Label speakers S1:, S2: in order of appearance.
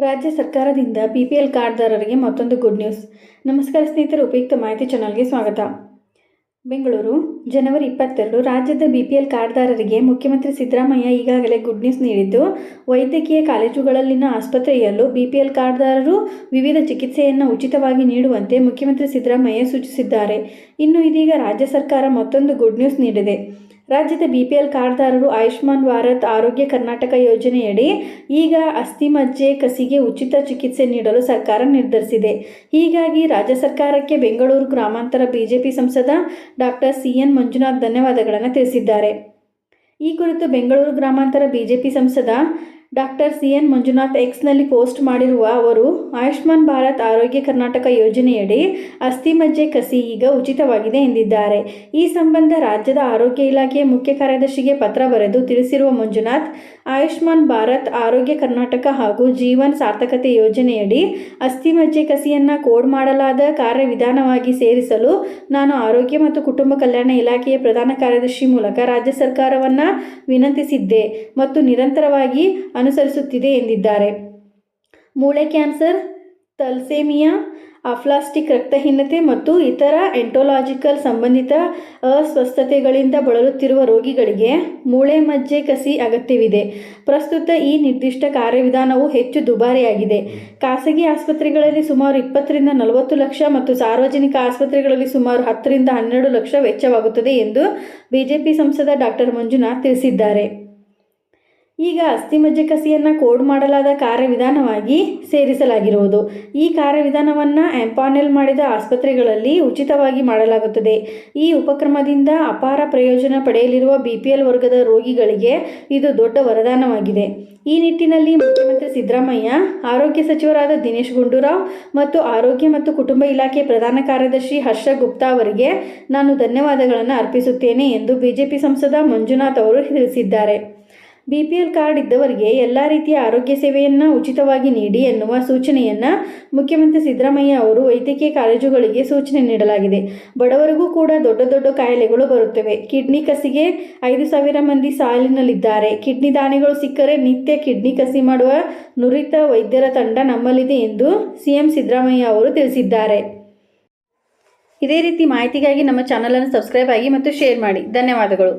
S1: ರಾಜ್ಯ ಸರ್ಕಾರದಿಂದ B P L ಕಾರ್ಡ್ದಾರರಿಗೆ ಮತ್ತೊಂದು ಗುಡ್ ನ್ಯೂಸ್ ನಮಸ್ಕಾರ ಸ್ನೇಹಿತರು, ಉಪಯುಕ್ತ ಮಾಹಿತಿ ಚಾನಲ್ಗೆ ಸ್ವಾಗತ. ಬೆಂಗಳೂರು ಜನವರಿ ಇಪ್ಪತ್ತೆರಡು ರಾಜ್ಯದ ಬಿ ಪಿ ಎಲ್ ಕಾರ್ಡ್ದಾರರಿಗೆ ಮುಖ್ಯಮಂತ್ರಿ ಸಿದ್ದರಾಮಯ್ಯ ಈಗಾಗಲೇ ಗುಡ್ ನ್ಯೂಸ್ ನೀಡಿದ್ದು, ವೈದ್ಯಕೀಯ ಕಾಲೇಜುಗಳಲ್ಲಿನ ಆಸ್ಪತ್ರೆಯಲ್ಲೂ ಬಿ ಪಿ ಎಲ್ ಕಾರ್ಡ್ದಾರರು ವಿವಿಧ ಚಿಕಿತ್ಸೆಯನ್ನು ಉಚಿತವಾಗಿ ನೀಡುವಂತೆ ಮುಖ್ಯಮಂತ್ರಿ ಸಿದ್ದರಾಮಯ್ಯ ಸೂಚಿಸಿದ್ದಾರೆ. ಇನ್ನು ಇದೀಗ ರಾಜ್ಯ ಸರ್ಕಾರ ಮತ್ತೊಂದು ಗುಡ್ ನ್ಯೂಸ್ ನೀಡಿದೆ. ರಾಜ್ಯದ ಬಿಪಿಎಲ್ ಕಾರ್ಡ್ದಾರರು ಆಯುಷ್ಮಾನ್ ಭಾರತ್ ಆರೋಗ್ಯ ಕರ್ನಾಟಕ ಯೋಜನೆಯಡಿ ಈಗ ಅಸ್ಥಿಮಜ್ಜೆ ಕಸಿಗೆ ಉಚಿತ ಚಿಕಿತ್ಸೆ ನೀಡಲು ಸರ್ಕಾರ ನಿರ್ಧರಿಸಿದೆ. ಹೀಗಾಗಿ ರಾಜ್ಯ ಸರ್ಕಾರಕ್ಕೆ ಬೆಂಗಳೂರು ಗ್ರಾಮಾಂತರ ಬಿಜೆಪಿ ಸಂಸದ ಡಾಕ್ಟರ್ ಸಿ ಎನ್ ಮಂಜುನಾಥ್ ಧನ್ಯವಾದಗಳನ್ನು ತಿಳಿಸಿದ್ದಾರೆ. ಈ ಕುರಿತು ಬೆಂಗಳೂರು ಗ್ರಾಮಾಂತರ ಬಿಜೆಪಿ ಸಂಸದ ಡಾಕ್ಟರ್ ಸಿ ಎನ್ ಮಂಜುನಾಥ್ ಎಕ್ಸ್ನಲ್ಲಿ ಪೋಸ್ಟ್ ಮಾಡಿರುವ ಅವರು, ಆಯುಷ್ಮಾನ್ ಭಾರತ್ ಆರೋಗ್ಯ ಕರ್ನಾಟಕ ಯೋಜನೆಯಡಿ ಅಸ್ಥಿಮಜ್ಜೆ ಕಸಿ ಈಗ ಉಚಿತವಾಗಿದೆ ಎಂದಿದ್ದಾರೆ. ಈ ಸಂಬಂಧ ರಾಜ್ಯದ ಆರೋಗ್ಯ ಇಲಾಖೆಯ ಮುಖ್ಯ ಕಾರ್ಯದರ್ಶಿಗೆ ಪತ್ರ ಬರೆದು ತಿಳಿಸಿರುವ ಮಂಜುನಾಥ್, ಆಯುಷ್ಮಾನ್ ಭಾರತ್ ಆರೋಗ್ಯ ಕರ್ನಾಟಕ ಹಾಗೂ ಜೀವನ್ ಸಾರ್ಥಕತೆ ಯೋಜನೆಯಡಿ ಅಸ್ಥಿಮಜ್ಜೆ ಕಸಿಯನ್ನು ಕೋಡ್ ಮಾಡಲಾದ ಕಾರ್ಯವಿಧಾನವಾಗಿ ಸೇರಿಸಲು ನಾನು ಆರೋಗ್ಯ ಮತ್ತು ಕುಟುಂಬ ಕಲ್ಯಾಣ ಇಲಾಖೆಯ ಪ್ರಧಾನ ಕಾರ್ಯದರ್ಶಿ ಮೂಲಕ ರಾಜ್ಯ ಸರ್ಕಾರವನ್ನು ವಿನಂತಿಸಿದ್ದೆ ಮತ್ತು ನಿರಂತರವಾಗಿ ಅನುಸರಿಸುತ್ತಿದೆ ಎಂದಿದ್ದಾರೆ. ಮೂಳೆ ಕ್ಯಾನ್ಸರ್ ತಲ್ಸೇಮಿಯಾ ಅಫ್ಲಾಸ್ಟಿಕ್ ರಕ್ತಹೀನತೆ ಮತ್ತು ಇತರ ಎಂಟೋಲಾಜಿಕಲ್ ಸಂಬಂಧಿತ ಅಸ್ವಸ್ಥತೆಗಳಿಂದ ಬಳಲುತ್ತಿರುವ ರೋಗಿಗಳಿಗೆ ಮೂಳೆ ಮಜ್ಜೆ ಕಸಿ ಅಗತ್ಯವಿದೆ. ಪ್ರಸ್ತುತ ಈ ನಿರ್ದಿಷ್ಟ ಕಾರ್ಯವಿಧಾನವು ಹೆಚ್ಚು ದುಬಾರಿಯಾಗಿದೆ. ಖಾಸಗಿ ಆಸ್ಪತ್ರೆಗಳಲ್ಲಿ ಸುಮಾರು ಇಪ್ಪತ್ತರಿಂದ ನಲವತ್ತು ಲಕ್ಷ ಮತ್ತು ಸಾರ್ವಜನಿಕ ಆಸ್ಪತ್ರೆಗಳಲ್ಲಿ ಸುಮಾರು ಹತ್ತರಿಂದ ಹನ್ನೆರಡು ಲಕ್ಷ ವೆಚ್ಚವಾಗುತ್ತದೆ ಎಂದು ಬಿಜೆಪಿ ಸಂಸದ ಡಾಕ್ಟರ್ ಮಂಜುನಾಥ್ ತಿಳಿಸಿದ್ದಾರೆ. ಈಗ ಅಸ್ಥಿಮಜ್ಜೆ ಕಸಿಯನ್ನು ಕೋಡ್ ಮಾಡಲಾದ ಕಾರ್ಯವಿಧಾನವಾಗಿ ಸೇರಿಸಲಾಗಿರುವುದು. ಈ ಕಾರ್ಯವಿಧಾನವನ್ನು ಎಂಪಾನೆಲ್ ಮಾಡಿದ ಆಸ್ಪತ್ರೆಗಳಲ್ಲಿ ಉಚಿತವಾಗಿ ಮಾಡಲಾಗುತ್ತದೆ. ಈ ಉಪಕ್ರಮದಿಂದ ಅಪಾರ ಪ್ರಯೋಜನ ಪಡೆಯಲಿರುವ ಬಿ ಪಿ ಎಲ್ ವರ್ಗದ ರೋಗಿಗಳಿಗೆ ಇದು ದೊಡ್ಡ ವರದಾನವಾಗಿದೆ. ಈ ನಿಟ್ಟಿನಲ್ಲಿ ಮುಖ್ಯಮಂತ್ರಿ ಸಿದ್ದರಾಮಯ್ಯ, ಆರೋಗ್ಯ ಸಚಿವರಾದ ದಿನೇಶ್ ಗುಂಡೂರಾವ್ ಮತ್ತು ಆರೋಗ್ಯ ಮತ್ತು ಕುಟುಂಬ ಇಲಾಖೆ ಪ್ರಧಾನ ಕಾರ್ಯದರ್ಶಿ ಹರ್ಷ ಗುಪ್ತಾ ಅವರಿಗೆ ನಾನು ಧನ್ಯವಾದಗಳನ್ನು ಅರ್ಪಿಸುತ್ತೇನೆ ಎಂದು ಬಿಜೆಪಿ ಸಂಸದ ಮಂಜುನಾಥ್ ಅವರು ತಿಳಿಸಿದ್ದಾರೆ. ಬಿ ಪಿ ಎಲ್ ಕಾರ್ಡ್ ಇದ್ದವರಿಗೆ ಎಲ್ಲ ರೀತಿಯ ಆರೋಗ್ಯ ಸೇವೆಯನ್ನು ಉಚಿತವಾಗಿ ನೀಡಿ ಎನ್ನುವ ಸೂಚನೆಯನ್ನು ಮುಖ್ಯಮಂತ್ರಿ ಸಿದ್ದರಾಮಯ್ಯ ಅವರು ವೈದ್ಯಕೀಯ ಕಾಲೇಜುಗಳಿಗೆ ಸೂಚನೆ ನೀಡಲಾಗಿದೆ. ಬಡವರಿಗೂ ಕೂಡ ದೊಡ್ಡ ದೊಡ್ಡ ಕಾಯಿಲೆಗಳು ಬರುತ್ತವೆ. ಕಿಡ್ನಿ ಕಸಿಗೆ ಐದು ಸಾವಿರ ಮಂದಿ ಸಾಲಿನಲ್ಲಿದ್ದಾರೆ. ಕಿಡ್ನಿ ದಾನಿಗಳು ಸಿಕ್ಕರೆ ನಿತ್ಯ ಕಿಡ್ನಿ ಕಸಿ ಮಾಡುವ ನುರಿತ ವೈದ್ಯರ ತಂಡ ನಮ್ಮಲ್ಲಿದೆ ಎಂದು ಸಿಎಂ ಸಿದ್ದರಾಮಯ್ಯ ಅವರು ತಿಳಿಸಿದ್ದಾರೆ. ಇದೇ ರೀತಿ ಮಾಹಿತಿಗಾಗಿ ನಮ್ಮ ಚಾನಲನ್ನು ಸಬ್ಸ್ಕ್ರೈಬ್ ಆಗಿ ಮತ್ತು ಶೇರ್ ಮಾಡಿ. ಧನ್ಯವಾದಗಳು.